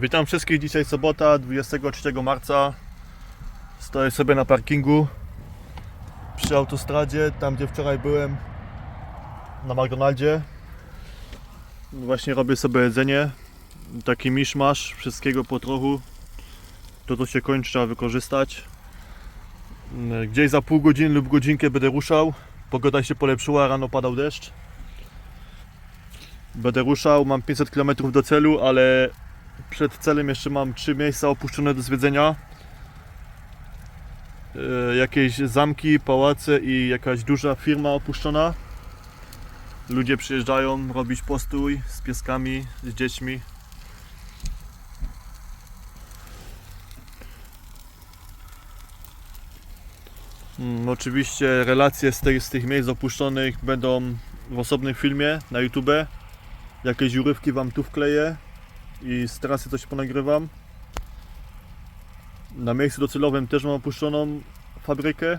Witam wszystkich, dzisiaj sobota, 23 marca. Stoję sobie na parkingu przy autostradzie, tam gdzie wczoraj byłem, na McDonaldzie. Właśnie robię sobie jedzenie, taki miszmasz, wszystkiego po trochu. To co się kończy trzeba wykorzystać. Gdzieś za pół godziny lub godzinkę będę ruszał. Pogoda się polepszyła, rano padał deszcz. Będę ruszał, mam 500 km do celu, ale przed celem jeszcze mam trzy miejsca opuszczone do zwiedzenia. E, Jakieś zamki, pałace i jakaś duża firma opuszczona. Ludzie przyjeżdżają robić postój z pieskami, z dziećmi. Mm, Oczywiście relacje z tych, z tych miejsc opuszczonych będą w osobnym filmie na YouTube. Jakieś urywki Wam tu wkleję i z trasy coś ponagrywam. Na miejscu docelowym też mam opuszczoną fabrykę.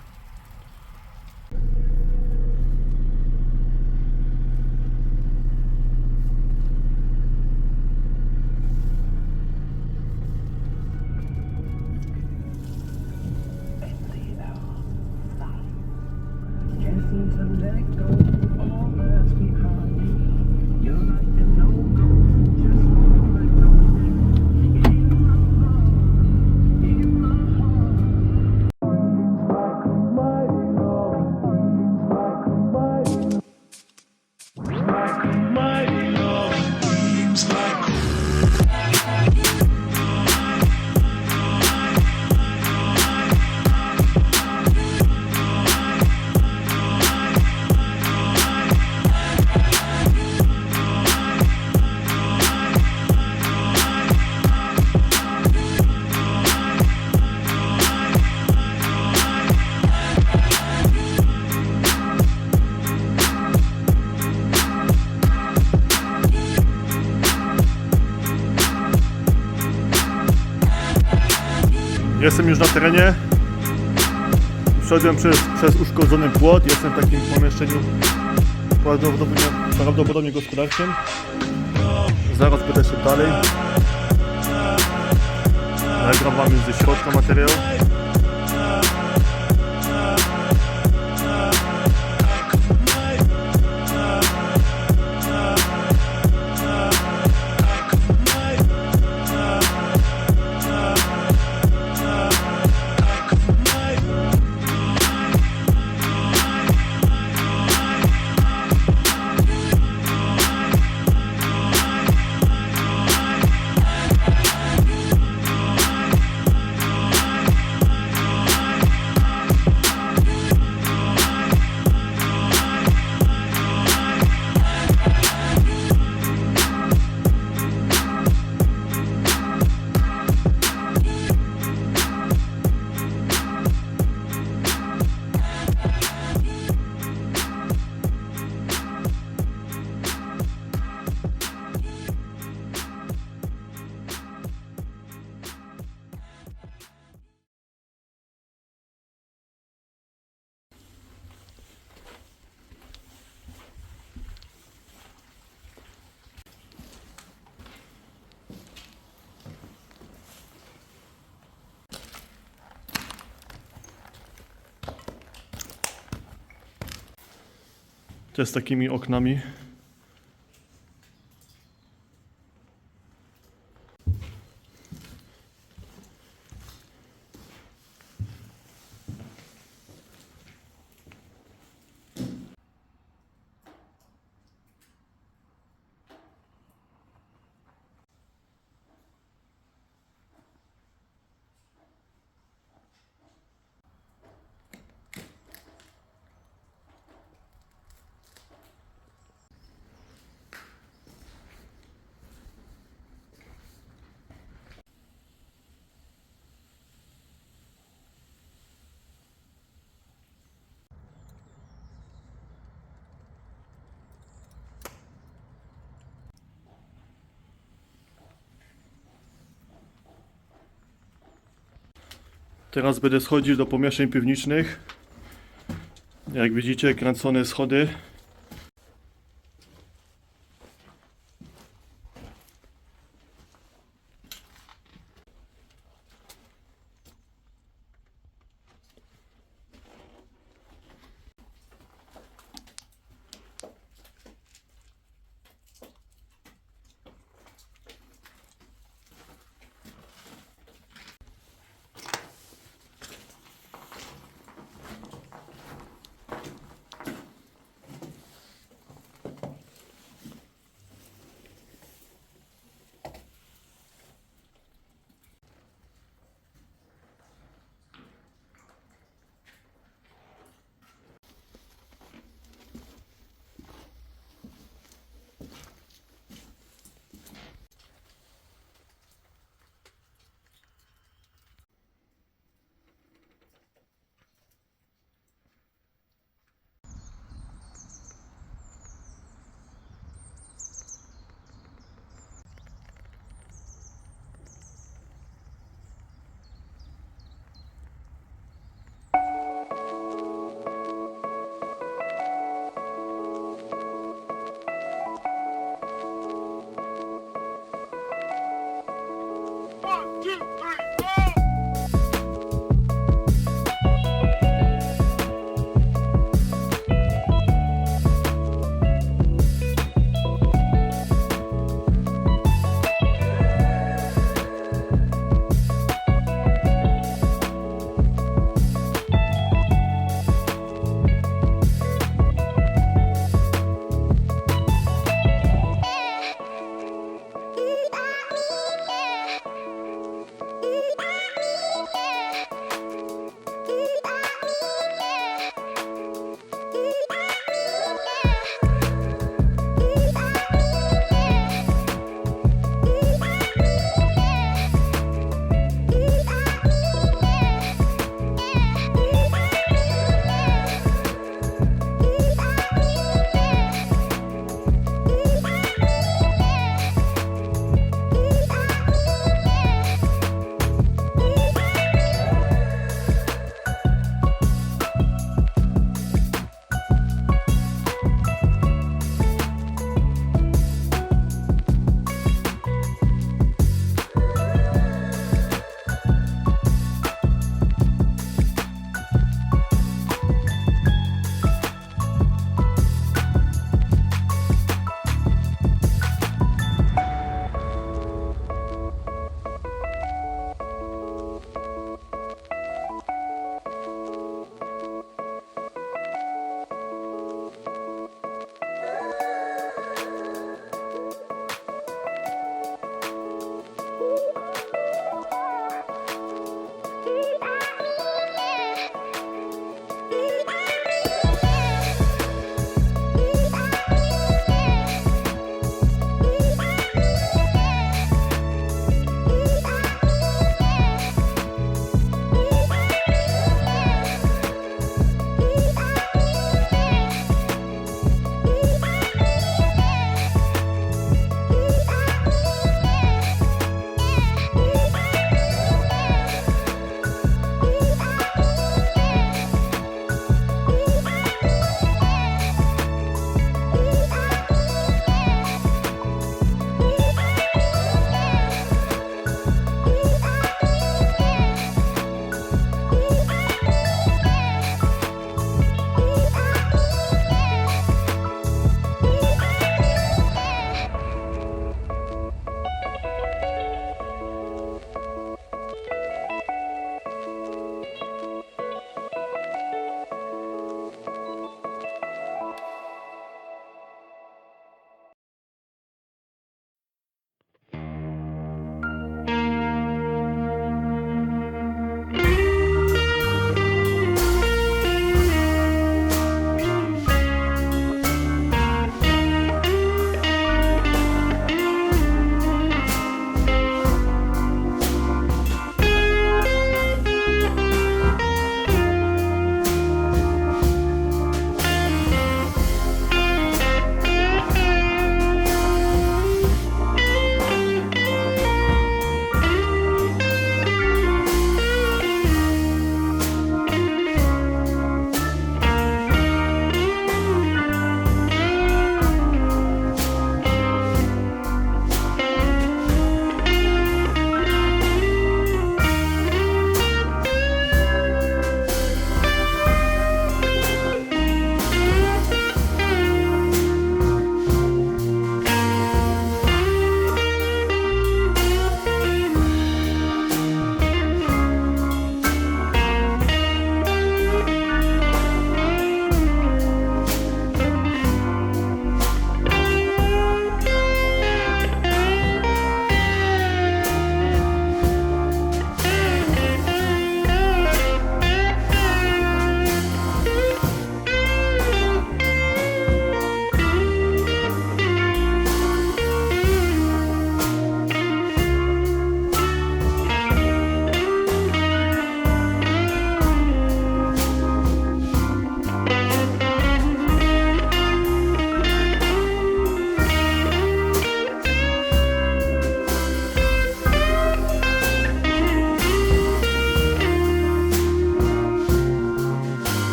Jestem już na terenie. Wszedłem przez, przez uszkodzony płot. Jestem w takim pomieszczeniu prawdopodobnie, prawdopodobnie gospodarczym. Zaraz będę szedł dalej. Nagram wam już ze środka materiał. To jest takimi oknami. Teraz będę schodził do pomieszczeń piwniczych. Jak widzicie, kręcone schody.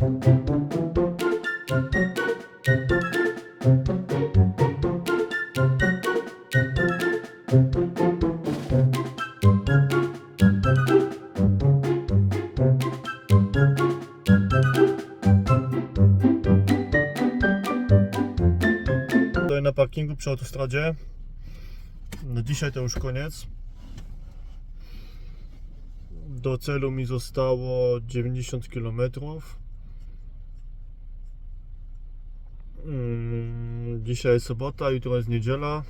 na parkingu przy autostradzie. No dzisiaj to już koniec. Do celu mi zostało 90 kilometrów. Dzisiaj jest sobota, jutro jest niedziela.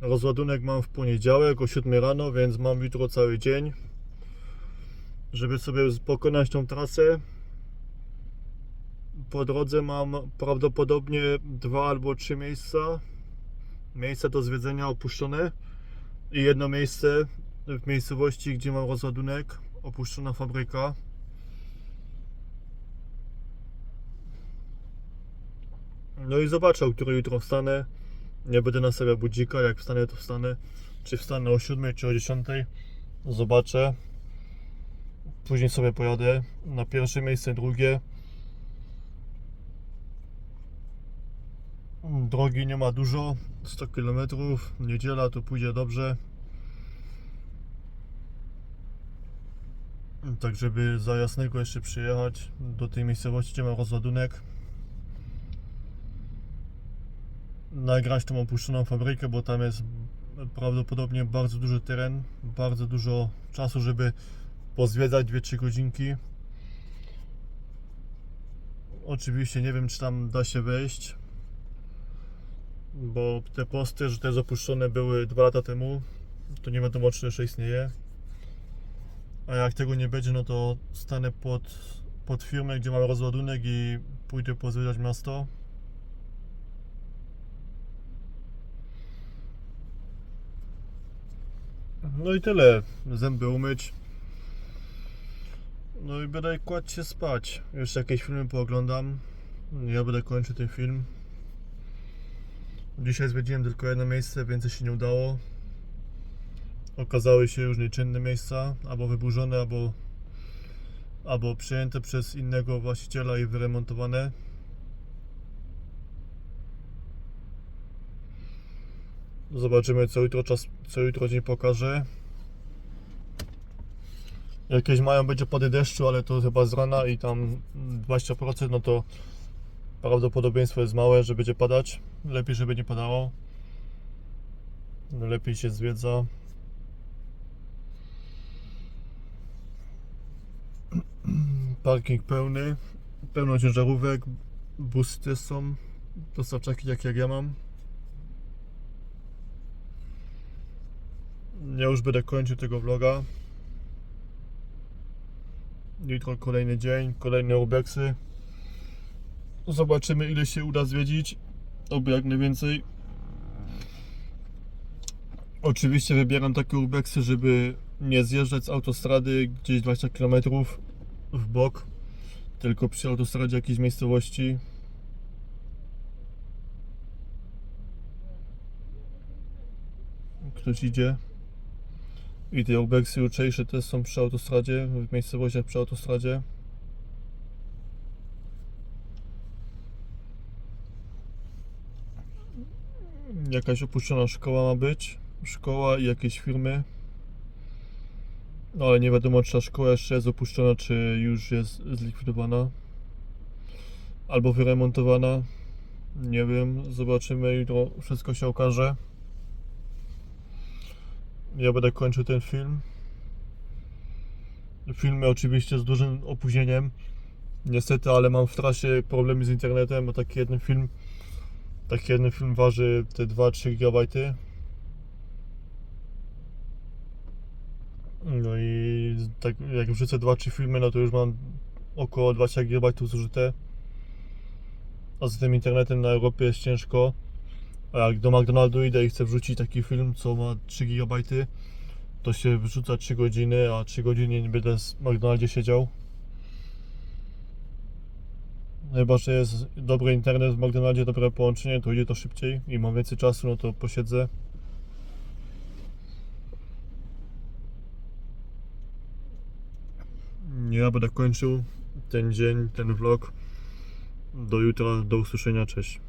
Rozładunek mam w poniedziałek o 7 rano, więc mam jutro cały dzień, żeby sobie pokonać tą trasę. Po drodze mam prawdopodobnie dwa albo trzy miejsca. Miejsca do zwiedzenia opuszczone i jedno miejsce w miejscowości, gdzie mam rozładunek, opuszczona fabryka. No i zobaczę, o której jutro wstanę. Nie będę nastawiał budzika, jak wstanę to wstanę. Czy wstanę o 7 czy o 10. Zobaczę. Później sobie pojadę na pierwsze miejsce, drugie. Drogi nie ma dużo, 100 km, niedziela to pójdzie dobrze. Tak, żeby za jasnego jeszcze przyjechać do tej miejscowości, gdzie mam rozładunek. Nagrać tą opuszczoną fabrykę, bo tam jest prawdopodobnie bardzo duży teren, bardzo dużo czasu, żeby pozwiedzać 2-3 godzinki. Oczywiście nie wiem, czy tam da się wejść, bo te posty, że te jest opuszczone były 2 lata temu, to nie wiadomo, czy jeszcze istnieje. A jak tego nie będzie, no to stanę pod, pod firmę, gdzie mam rozładunek i pójdę pozwiedzać miasto. No i tyle. Zęby umyć. No i będę kładł się spać. Jeszcze jakieś filmy pooglądam. Ja będę kończył ten film. Dzisiaj zwiedziłem tylko jedno miejsce, więcej się nie udało. Okazały się już nieczynne miejsca, albo wyburzone, albo, albo przejęte przez innego właściciela i wyremontowane. Zobaczymy co jutro, czas, co jutro dzień pokaże. Jakieś mają będzie pady deszczu, ale to chyba z rana i tam 20% no to prawdopodobieństwo jest małe, że będzie padać. Lepiej, żeby nie padało. Lepiej się zwiedza. Parking pełny, pełno ciężarówek, busy też są, dostawczaki jak, jak ja mam. Ja już będę kończył tego vloga. Jutro kolejny dzień, kolejne urbexy. Zobaczymy ile się uda zwiedzić. Oby jak najwięcej. Oczywiście wybieram takie urbexy, żeby nie zjeżdżać z autostrady gdzieś 20 km w bok, tylko przy autostradzie jakiejś miejscowości. Ktoś idzie. I te urbexy jutrzejsze też są przy autostradzie, w miejscowościach przy autostradzie. Jakaś opuszczona szkoła ma być. Szkoła i jakieś firmy. No ale nie wiadomo, czy ta szkoła jeszcze jest opuszczona, czy już jest zlikwidowana. Albo wyremontowana. Nie wiem, zobaczymy, jutro wszystko się okaże. Ja będę kończył ten film. Filmy oczywiście z dużym opóźnieniem. Niestety, ale mam w trasie problemy z internetem, bo taki jeden film taki jeden film waży te 2-3 GB. No i tak jak wrzucę 2-3 filmy, no to już mam około 20 GB zużyte. A z tym internetem na Europie jest ciężko. A jak do McDonaldu idę i chcę wrzucić taki film, co ma 3 GB, to się wrzuca 3 godziny, a 3 godziny nie będę w McDonaldzie siedział. Chyba, że jest dobry internet w McDonaldzie, dobre połączenie, to idzie to szybciej i mam więcej czasu, no to posiedzę. Ja będę kończył ten dzień, ten vlog. Do jutra, do usłyszenia, cześć.